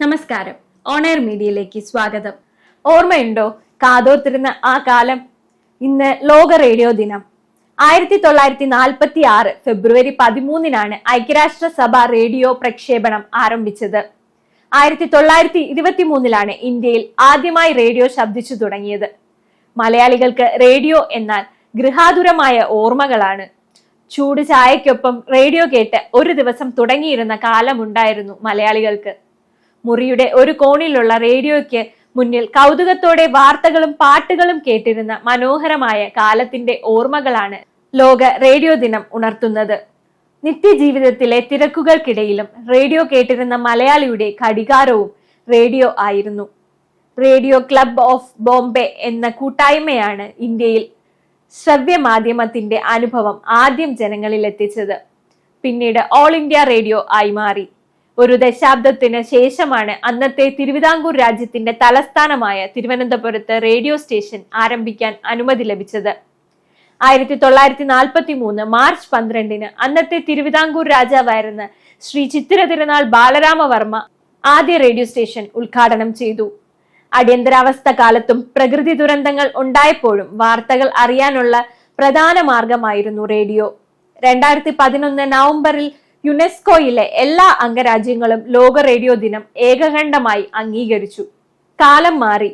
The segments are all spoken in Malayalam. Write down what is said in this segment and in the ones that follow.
നമസ്കാരം. ഓണയർ മീഡിയയിലേക്ക് സ്വാഗതം. ഓർമ്മയുണ്ടോ? കാതോർത്തിരുന്ന ആ കാലം? ഇന്ന് ലോക റേഡിയോ ദിനം. ആയിരത്തി തൊള്ളായിരത്തി നാൽപ്പത്തി ആറ് ഫെബ്രുവരി പതിമൂന്നിനാണ് ഐക്യരാഷ്ട്രസഭ റേഡിയോ പ്രക്ഷേപണം ആരംഭിച്ചത്. ആയിരത്തി തൊള്ളായിരത്തി ഇരുപത്തി മൂന്നിലാണ് ഇന്ത്യയിൽ ആദ്യമായി റേഡിയോ ശബ്ദിച്ചു തുടങ്ങിയത്. മലയാളികൾക്ക് റേഡിയോ എന്നാൽ ഗൃഹാതുരമായ ഓർമ്മകളാണ്. ചൂട് ചായക്കൊപ്പം റേഡിയോ കേട്ട് ഒരു ദിവസം തുടങ്ങിയിരുന്ന കാലമുണ്ടായിരുന്നു മലയാളികൾക്ക്. മുറിയുടെ ഒരു കോണിലുള്ള റേഡിയോയ്ക്ക് മുന്നിൽ കൗതുകത്തോടെ വാർത്തകളും പാട്ടുകളും കേട്ടിരുന്ന മനോഹരമായ കാലത്തിന്റെ ഓർമ്മകളാണ് ലോക റേഡിയോ ദിനം ഉണർത്തുന്നത്. നിത്യജീവിതത്തിലെ തിരക്കുകൾക്കിടയിലും റേഡിയോ കേട്ടിരുന്ന മലയാളിയുടെ ഘടികാരവും റേഡിയോ ആയിരുന്നു. റേഡിയോ ക്ലബ് ഓഫ് ബോംബെ എന്ന കൂട്ടായ്മയാണ് ഇന്ത്യയിൽ ശ്രവ്യമാധ്യമത്തിന്റെ അനുഭവം ആദ്യം ജനങ്ങളിൽ എത്തിച്ചത് പിന്നീട് ഓൾ ഇന്ത്യ റേഡിയോ ആയി മാറി. ഒരു ദശാബ്ദത്തിന് ശേഷമാണ് അന്നത്തെ തിരുവിതാംകൂർ രാജ്യത്തിന്റെ തലസ്ഥാനമായ തിരുവനന്തപുരത്ത് റേഡിയോ സ്റ്റേഷൻ ആരംഭിക്കാൻ അനുമതി ലഭിച്ചത്. ആയിരത്തി തൊള്ളായിരത്തി നാൽപ്പത്തി മൂന്ന് മാർച്ച് പന്ത്രണ്ടിന് അന്നത്തെ തിരുവിതാംകൂർ രാജാവായിരുന്ന ശ്രീ ചിത്തിര തിരുനാൾ ബാലരാമവർമ്മ ആദ്യ റേഡിയോ സ്റ്റേഷൻ ഉദ്ഘാടനം ചെയ്തു. അടിയന്തരാവസ്ഥ കാലത്തും പ്രകൃതി ദുരന്തങ്ങൾ ഉണ്ടായപ്പോഴും വാർത്തകൾ അറിയാനുള്ള പ്രധാന മാർഗമായിരുന്നു റേഡിയോ. രണ്ടായിരത്തി പതിനൊന്ന് നവംബറിൽ യുനെസ്കോയിലെ എല്ലാ അംഗരാജ്യങ്ങളും ലോക റേഡിയോ ദിനം ഏകകണ്ഠമായി അംഗീകരിച്ചു. കാലം മാറി.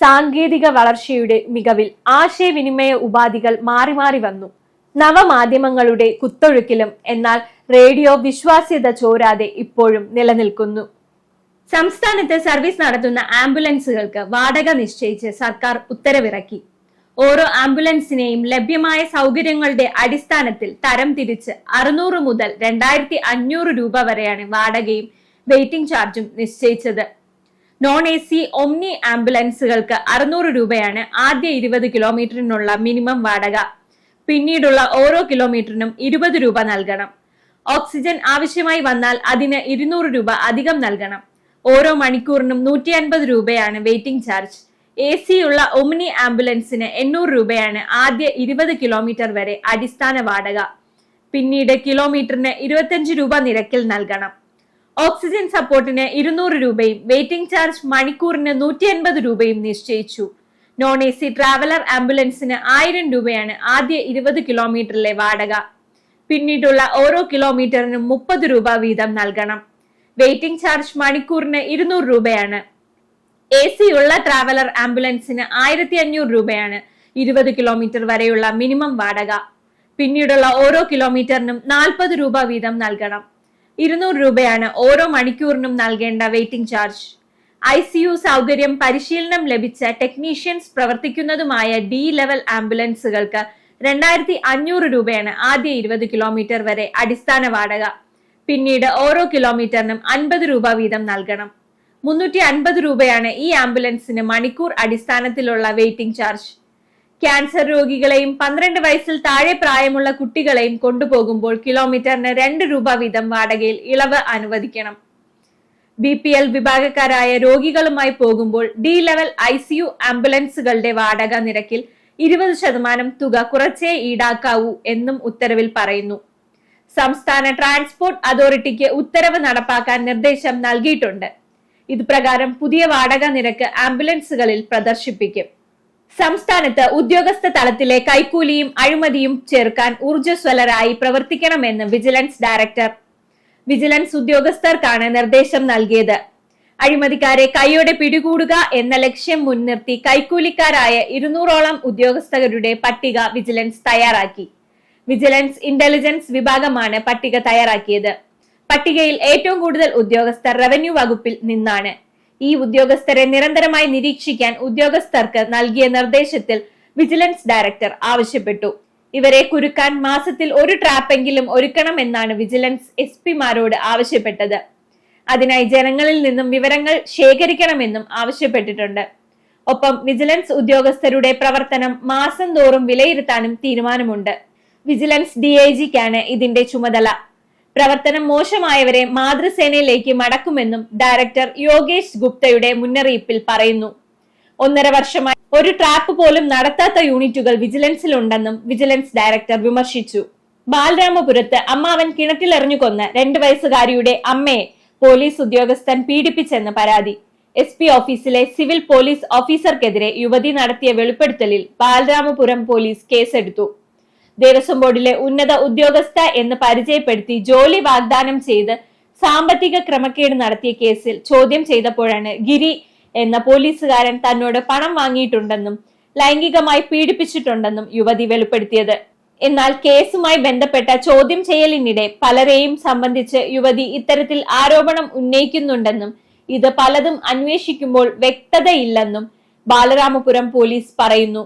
സാങ്കേതിക വളർച്ചയുടെ മികവിൽ ആശയവിനിമയ ഉപാധികൾ മാറി മാറി വന്നു. നവമാധ്യമങ്ങളുടെ കുത്തൊഴുക്കിലും എന്നാൽ റേഡിയോ വിശ്വാസ്യത ചോരാതെ ഇപ്പോഴും നിലനിൽക്കുന്നു. സംസ്ഥാനത്ത് സർവീസ് നടത്തുന്ന ആംബുലൻസുകൾക്ക് വാടക നിശ്ചയിച്ച് സർക്കാർ ഉത്തരവിറക്കി. ഓരോ ആംബുലൻസിനെയും ലഭ്യമായ സൗകര്യങ്ങളുടെ അടിസ്ഥാനത്തിൽ തരം തിരിച്ച് അറുന്നൂറ് മുതൽ രണ്ടായിരത്തി അഞ്ഞൂറ് രൂപ വരെയാണ് വാടകയും വെയിറ്റിംഗ് ചാർജും നിശ്ചയിച്ചത്. നോൺ എ സി ഒമ്നി ആംബുലൻസുകൾക്ക് അറുന്നൂറ് രൂപയാണ് ആദ്യ ഇരുപത് കിലോമീറ്ററിനുള്ള മിനിമം വാടക. പിന്നീടുള്ള ഓരോ കിലോമീറ്ററിനും ഇരുപത് രൂപ നൽകണം. ഓക്സിജൻ ആവശ്യമായി വന്നാൽ അതിന് ഇരുന്നൂറ് രൂപ അധികം നൽകണം. ഓരോ മണിക്കൂറിനും നൂറ്റി അൻപത് രൂപയാണ് വെയിറ്റിംഗ് ചാർജ്. എ സിയുള്ള ഒമിനി ആംബുലൻസിന് എണ്ണൂറ് രൂപയാണ് ആദ്യ ഇരുപത് കിലോമീറ്റർ വരെ അടിസ്ഥാന വാടക. പിന്നീട് കിലോമീറ്ററിന് ഇരുപത്തിയഞ്ച് രൂപ നിരക്കിൽ നൽകണം. ഓക്സിജൻ സപ്പോർട്ടിന് ഇരുന്നൂറ് രൂപയും വെയിറ്റിംഗ് ചാർജ് മണിക്കൂറിന് നൂറ്റി അൻപത് രൂപയും നിശ്ചയിച്ചു. നോൺ എ സി ട്രാവലർ ആംബുലൻസിന് ആയിരം രൂപയാണ് ആദ്യ ഇരുപത് കിലോമീറ്ററിലെ വാടക. പിന്നീടുള്ള ഓരോ കിലോമീറ്ററിനും മുപ്പത് രൂപ വീതം നൽകണം. വെയിറ്റിംഗ് ചാർജ് മണിക്കൂറിന് ഇരുന്നൂറ് രൂപയാണ് എ സി ഉള്ള ട്രാവലർ ആംബുലൻസിന് ആയിരത്തി അഞ്ഞൂറ് രൂപയാണ് ഇരുപത് കിലോമീറ്റർ വരെയുള്ള മിനിമം വാടക. പിന്നീടുള്ള ഓരോ കിലോമീറ്ററിനും നാൽപ്പത് രൂപ വീതം നൽകണം. ഇരുന്നൂറ് രൂപയാണ് ഓരോ മണിക്കൂറിനും നൽകേണ്ട waiting charge I C U സൗകര്യം പരിശീലനം ലഭിച്ച ടെക്നീഷ്യൻസ് പ്രവർത്തിക്കുന്നതുമായ ഡി ലെവൽ ആംബുലൻസുകൾക്ക് രണ്ടായിരത്തി അഞ്ഞൂറ് രൂപയാണ് ആദ്യ ഇരുപത് കിലോമീറ്റർ വരെ അടിസ്ഥാന വാടക. പിന്നീട് ഓരോ കിലോമീറ്ററിനും അൻപത് രൂപ വീതം നൽകണം. മുന്നൂറ്റി അൻപത് രൂപയാണ് ഈ ആംബുലൻസിന് മണിക്കൂർ അടിസ്ഥാനത്തിലുള്ള വെയിറ്റിംഗ് ചാർജ്. ക്യാൻസർ രോഗികളെയും പന്ത്രണ്ട് വയസ്സിൽ താഴെ പ്രായമുള്ള കുട്ടികളെയും കൊണ്ടുപോകുമ്പോൾ കിലോമീറ്ററിന് രണ്ട് രൂപ വീതം വാടകയിൽ ഇളവ് അനുവദിക്കണം. ബി പി എൽ വിഭാഗക്കാരായ രോഗികളുമായി പോകുമ്പോൾ D level I C U ആംബുലൻസുകളുടെ വാടക നിരക്കിൽ ഇരുപത് ശതമാനം തുക കുറച്ചേ ഈടാക്കാവൂ എന്നും ഉത്തരവിൽ പറയുന്നു. സംസ്ഥാന ട്രാൻസ്പോർട്ട് അതോറിറ്റിക്ക് ഉത്തരവ് നടപ്പാക്കാൻ നിർദ്ദേശം നൽകിയിട്ടുണ്ട്. ഇത് പ്രകാരം പുതിയ വാടക നിരക്ക് ആംബുലൻസുകളിൽ പ്രദർശിപ്പിക്കും. സംസ്ഥാനത്ത് ഉദ്യോഗസ്ഥ തലത്തിലെ കൈക്കൂലിയും അഴിമതിയും ചേർക്കാൻ ഊർജസ്വലരായി പ്രവർത്തിക്കണമെന്ന് വിജിലൻസ് ഡയറക്ടർ. വിജിലൻസ് ഉദ്യോഗസ്ഥർക്കാണ് നിർദ്ദേശം നൽകിയത്. അഴിമതിക്കാരെ കൈയോടെ പിടികൂടുക എന്ന ലക്ഷ്യം മുൻനിർത്തി കൈക്കൂലിക്കാരായ ഇരുന്നൂറോളം ഉദ്യോഗസ്ഥരുടെ പട്ടിക വിജിലൻസ് തയ്യാറാക്കി. വിജിലൻസ് ഇന്റലിജൻസ് വിഭാഗമാണ് പട്ടിക തയ്യാറാക്കിയത്. പട്ടികയിൽ ഏറ്റവും കൂടുതൽ ഉദ്യോഗസ്ഥർ റവന്യൂ വകുപ്പിൽ നിന്നാണ്. ഈ ഉദ്യോഗസ്ഥരെ നിരന്തരമായി നിരീക്ഷിക്കാൻ ഉദ്യോഗസ്ഥർക്ക് നൽകിയ നിർദ്ദേശത്തിൽ വിജിലൻസ് ഡയറക്ടർ ആവശ്യപ്പെട്ടു. ഇവരെ കുരുക്കാൻ മാസത്തിൽ ഒരു ട്രാപ്പെങ്കിലും ഒരുക്കണമെന്നാണ് വിജിലൻസ് എസ് പിമാരോട് ആവശ്യപ്പെട്ടത്. അതിനായി ജനങ്ങളിൽ നിന്നും വിവരങ്ങൾ ശേഖരിക്കണമെന്നും ആവശ്യപ്പെട്ടിട്ടുണ്ട്. ഒപ്പം വിജിലൻസ് ഉദ്യോഗസ്ഥരുടെ പ്രവർത്തനം മാസം തോറും വിലയിരുത്താനും തീരുമാനമുണ്ട്. വിജിലൻസ് ഡി ഐ ജിക്കാണ് ഇതിന്റെ ചുമതല. പ്രവർത്തനം മോശമായവരെ മാതൃസേനയിലേക്ക് മടക്കുമെന്നും ഡയറക്ടർ യോഗേഷ് ഗുപ്തയുടെ മുന്നറിയിപ്പിൽ പറയുന്നു. ഒന്നര വർഷമായി ഒരു ട്രാപ്പ് പോലും നടത്താത്ത യൂണിറ്റുകൾ വിജിലൻസിലുണ്ടെന്നും വിജിലൻസ് ഡയറക്ടർ വിമർശിച്ചു. ബാലരാമപുരത്ത് അമ്മാവൻ കിണറ്റിലെറിഞ്ഞു കൊന്ന രണ്ടു വയസ്സുകാരിയുടെ അമ്മയെ പോലീസ് ഉദ്യോഗസ്ഥൻ പീഡിപ്പിച്ചെന്ന് പരാതി. എസ് പി ഓഫീസിലെ സിവിൽ പോലീസ് ഓഫീസർക്കെതിരെ യുവതി നടത്തിയ വെളിപ്പെടുത്തലിൽ ബാലരാമപുരം പോലീസ് കേസെടുത്തു. ദേവസ്വം ബോർഡിലെ ഉന്നത ഉദ്യോഗസ്ഥ എന്ന് പരിചയപ്പെടുത്തി ജോലി വാഗ്ദാനം ചെയ്ത് സാമ്പത്തിക ക്രമക്കേട് നടത്തിയ കേസിൽ ചോദ്യം ചെയ്തപ്പോഴാണ് ഗിരി എന്ന പോലീസുകാരൻ തന്നോട് പണം വാങ്ങിയിട്ടുണ്ടെന്നും ലൈംഗികമായി പീഡിപ്പിച്ചിട്ടുണ്ടെന്നും യുവതി വെളിപ്പെടുത്തിയത്. എന്നാൽ കേസുമായി ബന്ധപ്പെട്ട ചോദ്യം ചെയ്യലിനിടെ പലരെയും സംബന്ധിച്ച് യുവതി ഇത്തരത്തിൽ ആരോപണം ഉന്നയിക്കുന്നുണ്ടെന്നും ഇത് പലതും അന്വേഷിക്കുമ്പോൾ വ്യക്തതയില്ലെന്നും ബാലരാമപുരം പോലീസ് പറയുന്നു.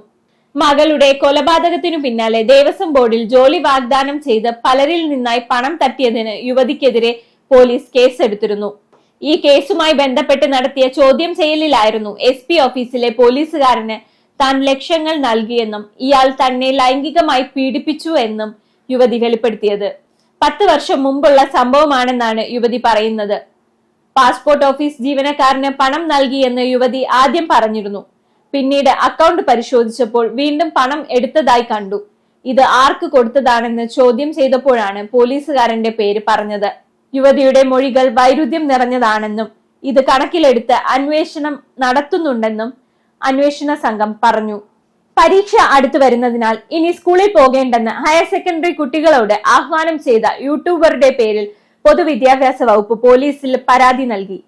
മകളുടെ കൊലപാതകത്തിനു പിന്നാലെ ദേവസ്വം ബോർഡിൽ ജോലി വാഗ്ദാനം ചെയ്ത് പലരിൽ നിന്നായി പണം തട്ടിയതിന് യുവതിക്കെതിരെ പോലീസ് കേസെടുത്തിരുന്നു. ഈ കേസുമായി ബന്ധപ്പെട്ട് നടത്തിയ ചോദ്യം ചെയ്യലിലായിരുന്നു എസ് പി ഓഫീസിലെ പോലീസുകാരന് താൻ ലക്ഷ്യങ്ങൾ നൽകിയെന്നും ഇയാൾ തന്നെ ലൈംഗികമായി പീഡിപ്പിച്ചു എന്നും യുവതി വെളിപ്പെടുത്തിയത്. പത്ത് വർഷം മുമ്പുള്ള സംഭവമാണെന്നാണ് യുവതി പറയുന്നത്. പാസ്പോർട്ട് ഓഫീസ് ജീവനക്കാരന് പണം നൽകിയെന്ന് യുവതി ആദ്യം പറഞ്ഞിരുന്നു. പിന്നീട് അക്കൗണ്ട് പരിശോധിച്ചപ്പോൾ വീണ്ടും പണം എടുത്തതായി കണ്ടു. ഇത് ആർക്ക് കൊടുത്തതാണെന്ന് ചോദ്യം ചെയ്തപ്പോഴാണ് പോലീസുകാരന്റെ പേര് പറഞ്ഞത്. യുവതിയുടെ മൊഴികൾ വൈരുദ്ധ്യം നിറഞ്ഞതാണെന്നും ഇത് കണക്കിലെടുത്ത് അന്വേഷണം നടത്തുന്നുണ്ടെന്നും അന്വേഷണ സംഘം പറഞ്ഞു. പരീക്ഷ അടുത്തു വരുന്നതിനാൽ ഇനി സ്കൂളിൽ പോകേണ്ടെന്ന് ഹയർ സെക്കൻഡറി കുട്ടികളോട് ആഹ്വാനം ചെയ്ത യൂട്യൂബറുടെ പേരിൽ പൊതുവിദ്യാഭ്യാസ വകുപ്പ് പോലീസിൽ പരാതി നൽകി.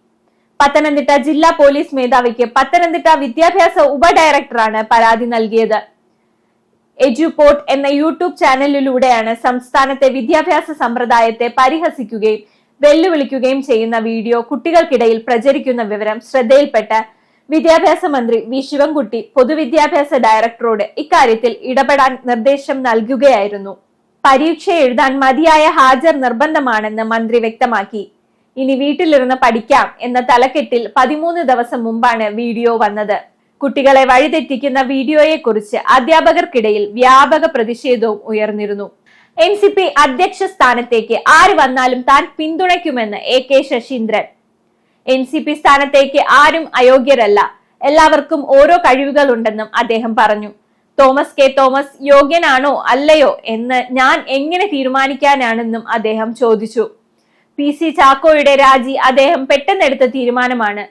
പത്തനംതിട്ട ജില്ലാ പോലീസ് മേധാവിക്ക് പത്തനംതിട്ട വിദ്യാഭ്യാസ ഉപഡയറക്ടറാണ് പരാതി നൽകിയത്. എജുപോർട്ട് എന്ന യൂട്യൂബ് ചാനലിലൂടെയാണ് സംസ്ഥാനത്തെ വിദ്യാഭ്യാസ സമ്പ്രദായത്തെ പരിഹസിക്കുകയും വെല്ലുവിളിക്കുകയും ചെയ്യുന്ന വീഡിയോ കുട്ടികൾക്കിടയിൽ പ്രചരിക്കുന്ന വിവരം ശ്രദ്ധയിൽപ്പെട്ട വിദ്യാഭ്യാസ മന്ത്രി വി ശിവൻകുട്ടി പൊതുവിദ്യാഭ്യാസ ഡയറക്ടറോട് ഇക്കാര്യത്തിൽ ഇടപെടാൻ നിർദ്ദേശം നൽകുകയായിരുന്നു. പരീക്ഷ എഴുതാൻ മതിയായ ഹാജർ നിർബന്ധമാണെന്ന് മന്ത്രി വ്യക്തമാക്കി. ഇനി വീട്ടിലിരുന്ന് പഠിക്കാം എന്ന തലക്കെട്ടിൽ പതിമൂന്ന് ദിവസം മുമ്പാണ് വീഡിയോ വന്നത്. കുട്ടികളെ വഴിതെറ്റിക്കുന്ന വീഡിയോയെക്കുറിച്ച് അധ്യാപകർക്കിടയിൽ വ്യാപക പ്രതിഷേധവും ഉയർന്നിരുന്നു. എൻ സി പി അധ്യക്ഷ സ്ഥാനത്തേക്ക് ആര് വന്നാലും താൻ പിന്തുണയ്ക്കുമെന്ന് A K Saseendran. N C P സ്ഥാനത്തേക്ക് ആരും അയോഗ്യരല്ല. എല്ലാവർക്കും ഓരോ കഴിവുകളുണ്ടെന്നും അദ്ദേഹം പറഞ്ഞു. Thomas K. തോമസ് യോഗ്യനാണോ അല്ലയോ എന്ന് ഞാൻ എങ്ങനെ തീരുമാനിക്കാനാണെന്നും അദ്ദേഹം ചോദിച്ചു. പി സി ചാക്കോയുടെ രാജി അദ്ദേഹം പെട്ടെന്നെടുത്ത തീരുമാനമാണ്.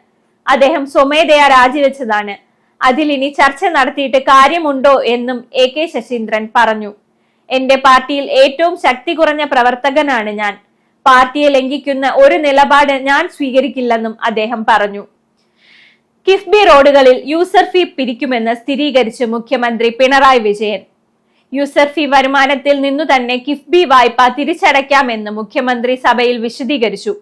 അദ്ദേഹം സ്വമേധയാ രാജിവെച്ചതാണ് അതിലിനി ചർച്ച നടത്തിയിട്ട് കാര്യമുണ്ടോ എന്നും എ കെ ശശീന്ദ്രൻ പറഞ്ഞു. എന്റെ പാർട്ടിയിൽ ഏറ്റവും ശക്തി കുറഞ്ഞ പ്രവർത്തകനാണ് ഞാൻ. പാർട്ടിയെ ലംഘിക്കുന്ന ഒരു നിലപാട് ഞാൻ സ്വീകരിക്കില്ലെന്നും അദ്ദേഹം പറഞ്ഞു. കിഫ്ബി റോഡുകളിൽ യൂസർ ഫീ പിരിക്കുമെന്ന് സ്ഥിരീകരിച്ച് മുഖ്യമന്ത്രി പിണറായി വിജയൻ. യൂസർ ഫീ വരുമാനത്തിൽ നിന്നു തന്നെ കിഫ്ബി വായ്പ തിരിച്ചടയ്ക്കാമെന്ന് മുഖ്യമന്ത്രി സഭയിൽ വിശദീകരിച്ചു.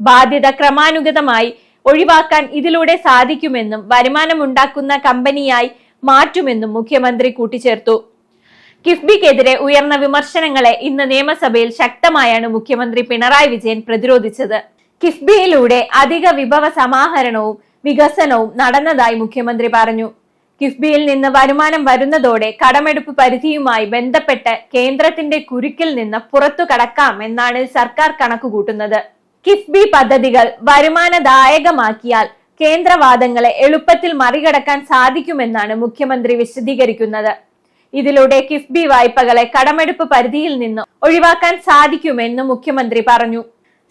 ബാധ്യത ക്രമാനുഗതമായി ഒഴിവാക്കാൻ ഇതിലൂടെ സാധിക്കുമെന്നും വരുമാനമുണ്ടാക്കുന്ന കമ്പനിയായി മാറ്റുമെന്നും മുഖ്യമന്ത്രി കൂട്ടിച്ചേർത്തു. കിഫ്ബിക്കെതിരെ ഉയർന്ന വിമർശനങ്ങളെ ഇന്ന് നിയമസഭയിൽ ശക്തമായാണ് മുഖ്യമന്ത്രി പിണറായി വിജയൻ പ്രതിരോധിച്ചത്. കിഫ്ബിയിലൂടെ അധിക വിഭവ സമാഹരണവും വികസനവും നടന്നതായി മുഖ്യമന്ത്രി പറഞ്ഞു. കിഫ്ബിയിൽ നിന്ന് വരുമാനം വരുന്നതോടെ കടമെടുപ്പ് പരിധിയുമായി ബന്ധപ്പെട്ട് കേന്ദ്രത്തിന്റെ കുരുക്കിൽ നിന്ന് പുറത്തു കടക്കാം എന്നാണ് സർക്കാർ കണക്കുകൂട്ടുന്നത്. കിഫ്ബി പദ്ധതികൾ വരുമാനദായകമാക്കിയാൽ കേന്ദ്രവാദങ്ങളെ എളുപ്പത്തിൽ മറികടക്കാൻ സാധിക്കുമെന്നാണ് മുഖ്യമന്ത്രി വിശദീകരിക്കുന്നത്. ഇതിലൂടെ കിഫ്ബി വായ്പകളെ കടമെടുപ്പ് പരിധിയിൽ നിന്ന് ഒഴിവാക്കാൻ സാധിക്കുമെന്ന് മുഖ്യമന്ത്രി പറഞ്ഞു.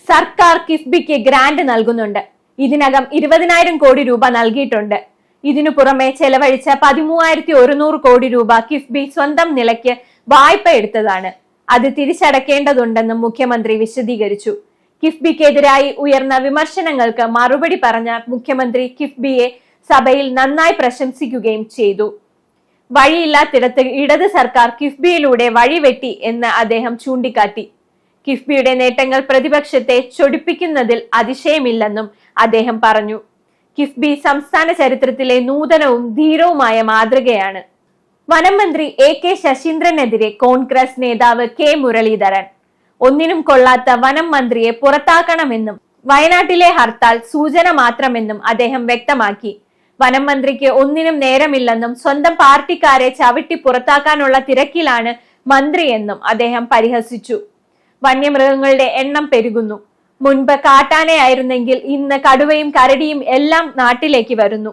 സർക്കാർ കിഫ്ബിക്ക് ഗ്രാന്റ് നൽകുന്നുണ്ട്. ഇതിനകം ഇരുപതിനായിരം കോടി രൂപ നൽകിയിട്ടുണ്ട്. ഇതിനു പുറമെ ചെലവഴിച്ച പതിമൂവായിരത്തി ഒരുന്നൂറ് കോടി രൂപ കിഫ്ബി സ്വന്തം നിലയ്ക്ക് വായ്പ എടുത്തതാണ്. അത് തിരിച്ചടക്കേണ്ടതുണ്ടെന്നും മുഖ്യമന്ത്രി വിശദീകരിച്ചു. കിഫ്ബിക്കെതിരായി ഉയർന്ന വിമർശനങ്ങൾക്ക് മറുപടി പറഞ്ഞ മുഖ്യമന്ത്രി കിഫ്ബിയെ സഭയിൽ നന്നായി പ്രശംസിക്കുകയും ചെയ്തു. വഴിയില്ലാത്തിടത്ത് ഇടത് സർക്കാർ കിഫ്ബിയിലൂടെ വഴിവെട്ടി എന്ന് അദ്ദേഹം ചൂണ്ടിക്കാട്ടി. കിഫ്ബിയുടെ നേട്ടങ്ങൾ പ്രതിപക്ഷത്തെ ചൊടിപ്പിക്കുന്നതിൽ അതിശയമില്ലെന്നും അദ്ദേഹം പറഞ്ഞു. കിഫ്ബി സംസ്ഥാന ചരിത്രത്തിലെ നൂതനവും ധീരവുമായ മാതൃകയാണ്. വനം മന്ത്രി എ കെ ശശീന്ദ്രനെതിരെ കോൺഗ്രസ് നേതാവ് കെ മുരളീധരൻ. ഒന്നിനും കൊള്ളാത്ത വനം മന്ത്രിയെ പുറത്താക്കണമെന്നും വയനാട്ടിലെ ഹർത്താൽ സൂചന മാത്രമെന്നും അദ്ദേഹം വ്യക്തമാക്കി. വനം മന്ത്രിക്ക് ഒന്നിനും നേരമില്ലെന്നും സ്വന്തം പാർട്ടിക്കാരെ ചവിട്ടി പുറത്താക്കാനുള്ള തിരക്കിലാണ് മന്ത്രിയെന്നും അദ്ദേഹം പരിഹസിച്ചു. വന്യമൃഗങ്ങളുടെ എണ്ണം പെരുകുന്നു. മുൻപ് കാട്ടാനയായിരുന്നെങ്കിൽ ഇന്ന് കടുവയും കരടിയും എല്ലാം നാട്ടിലേക്ക് വരുന്നു.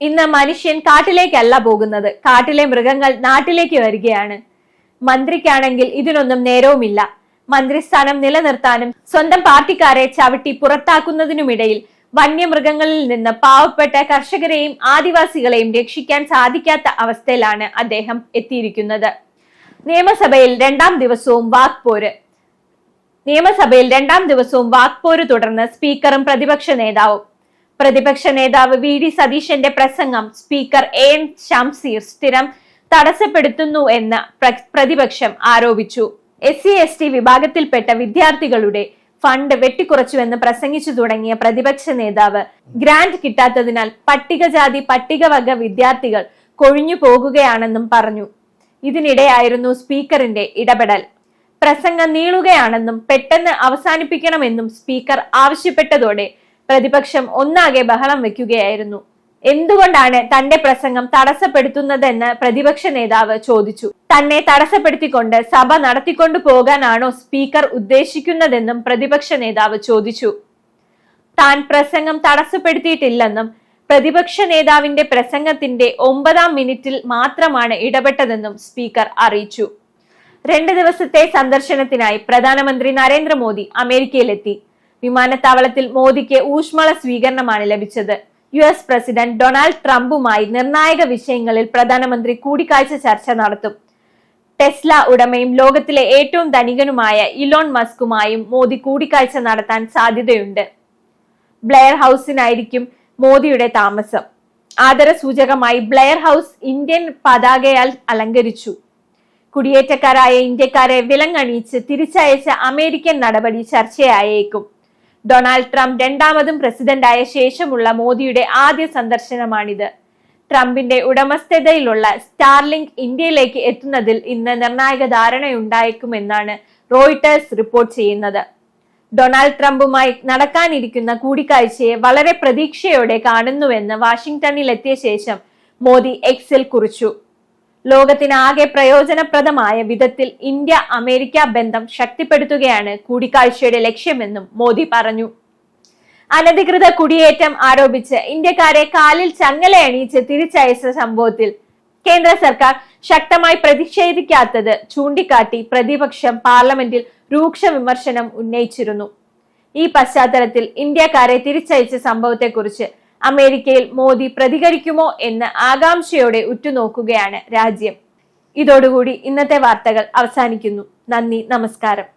ഇന്ന് മനുഷ്യൻ കാട്ടിലേക്കല്ല പോകുന്നത്. കാട്ടിലെ മൃഗങ്ങൾ നാട്ടിലേക്ക് വരികയാണ്. മന്ത്രിക്കാണെങ്കിൽ ഇതിനൊന്നും നേരവുമില്ല. മന്ത്രിസ്ഥാനം നിലനിർത്താനും സ്വന്തം പാർട്ടിക്കാരെ ചവിട്ടി പുറത്താക്കുന്നതിനുമിടയിൽ വന്യമൃഗങ്ങളിൽ നിന്ന് പാവപ്പെട്ട കർഷകരെയും ആദിവാസികളെയും രക്ഷിക്കാൻ സാധിക്കാത്ത അവസ്ഥയിലാണ് അദ്ദേഹം എത്തിയിരിക്കുന്നത്. നിയമസഭയിൽ രണ്ടാം ദിവസവും വാക്പോര്. നിയമസഭയിൽ രണ്ടാം ദിവസവും വാക്പോര് തുടർന്ന് സ്പീക്കറും പ്രതിപക്ഷ നേതാവും. പ്രതിപക്ഷ നേതാവ് വി ഡി സതീശന്റെ പ്രസംഗം സ്പീക്കർ എ എൻ ഷംസീർ സ്ഥിരം തടസ്സപ്പെടുത്തുന്നു എന്ന് പ്രതിപക്ഷം ആരോപിച്ചു. എസ് സി എസ് ടി വിഭാഗത്തിൽപ്പെട്ട വിദ്യാർത്ഥികളുടെ ഫണ്ട് വെട്ടിക്കുറച്ചുവെന്ന് പ്രസംഗിച്ചു തുടങ്ങിയ പ്രതിപക്ഷ നേതാവ് ഗ്രാന്റ് കിട്ടാത്തതിനാൽ പട്ടികജാതി പട്ടികവർഗ വിദ്യാർത്ഥികൾ കൊഴിഞ്ഞു പോകുകയാണെന്നും പറഞ്ഞു. ഇതിനിടെയായിരുന്നു സ്പീക്കറിന്റെ ഇടപെടൽ. പ്രസംഗം നീളുകയാണെന്നും പെട്ടെന്ന് അവസാനിപ്പിക്കണമെന്നും സ്പീക്കർ ആവശ്യപ്പെട്ടതോടെ പ്രതിപക്ഷം ഒന്നാകെ ബഹളം വെക്കുകയായിരുന്നു. എന്തുകൊണ്ടാണ് തന്റെ പ്രസംഗം തടസ്സപ്പെടുത്തുന്നതെന്ന് പ്രതിപക്ഷ നേതാവ് ചോദിച്ചു. തന്നെ തടസ്സപ്പെടുത്തിക്കൊണ്ട് സഭ നടത്തിക്കൊണ്ടു പോകാനാണോ സ്പീക്കർ ഉദ്ദേശിക്കുന്നതെന്നും പ്രതിപക്ഷ നേതാവ് ചോദിച്ചു. താൻ പ്രസംഗം തടസ്സപ്പെടുത്തിയിട്ടില്ലെന്നും പ്രതിപക്ഷ നേതാവിന്റെ പ്രസംഗത്തിന്റെ ഒമ്പതാം മിനിറ്റിൽ മാത്രമാണ് ഇടപെട്ടതെന്നും സ്പീക്കർ അറിയിച്ചു. രണ്ട് ദിവസത്തെ സന്ദർശനത്തിനായി പ്രധാനമന്ത്രി നരേന്ദ്രമോദി അമേരിക്കയിലെത്തി. വിമാനത്താവളത്തിൽ മോദിക്ക് ഊഷ്മള സ്വീകരണമാണ് ലഭിച്ചത്. യു എസ് പ്രസിഡന്റ് ഡൊണാൾഡ് ട്രംപുമായി നിർണായക വിഷയങ്ങളിൽ പ്രധാനമന്ത്രി കൂടിക്കാഴ്ച ചർച്ച നടത്തും. ടെസ്ല ഉടമയും ലോകത്തിലെ ഏറ്റവും ധനികനുമായ ഇലോൺ മസ്കുമായും മോദി കൂടിക്കാഴ്ച നടത്താൻ സാധ്യതയുണ്ട്. ബ്ലെയർ ഹൗസിനായിരിക്കും മോദിയുടെ താമസം. ആദരസൂചകമായി ബ്ലെയർ ഹൗസ് ഇന്ത്യൻ പതാകയാൽ അലങ്കരിച്ചു. കുടിയേറ്റക്കാരായ ഇന്ത്യക്കാരെ വിലങ്ങണിയിച്ച് തിരിച്ചയച്ച അമേരിക്കൻ നടപടി ചർച്ചയായേക്കും. ഡൊണാൾഡ് ട്രംപ് രണ്ടാമതും പ്രസിഡന്റായ ശേഷമുള്ള മോദിയുടെ ആദ്യ സന്ദർശനമാണിത്. ട്രംപിന്റെ ഉടമസ്ഥതയിലുള്ള സ്റ്റാർലിങ്ക് ഇന്ത്യയിലേക്ക് എത്തുന്നതിൽ ഇന്ന് നിർണായക ധാരണയുണ്ടായേക്കുമെന്നാണ് റോയിട്ടേഴ്സ് റിപ്പോർട്ട് ചെയ്യുന്നത്. ഡൊണാൾഡ് ട്രംപുമായി നടക്കാനിരിക്കുന്ന കൂടിക്കാഴ്ചയെ വളരെ പ്രതീക്ഷയോടെ കാണുന്നുവെന്ന് വാഷിംഗ്ടണിൽ എത്തിയ ശേഷം മോദി എക്സിൽ കുറിച്ചു. ലോകത്തിനാകെ പ്രയോജനപ്രദമായ വിധത്തിൽ ഇന്ത്യ അമേരിക്ക ബന്ധം ശക്തിപ്പെടുത്തുകയാണ് കൂടിക്കാഴ്ചയുടെ ലക്ഷ്യമെന്നും മോദി പറഞ്ഞു. അനധികൃത കുടിയേറ്റം ആരോപിച്ച് ഇന്ത്യക്കാരെ കാലിൽ ചങ്ങല അണിയിച്ച് തിരിച്ചയച്ച സംഭവത്തിൽ കേന്ദ്ര സർക്കാർ ശക്തമായി പ്രതിഷേധിക്കാത്തത് ചൂണ്ടിക്കാട്ടി പ്രതിപക്ഷം പാർലമെന്റിൽ രൂക്ഷ വിമർശനം ഉന്നയിച്ചിരുന്നു. ഈ പശ്ചാത്തലത്തിൽ ഇന്ത്യക്കാരെ തിരിച്ചയച്ച സംഭവത്തെക്കുറിച്ച് അമേരിക്കയിൽ മോദി പ്രതികരിക്കുമോ എന്ന് ആകാംക്ഷയോടെ ഉറ്റുനോക്കുകയാണ് രാജ്യം. ഇതോടുകൂടി ഇന്നത്തെ വാർത്തകൾ അവസാനിക്കുന്നു. നന്ദി നമസ്കാരം.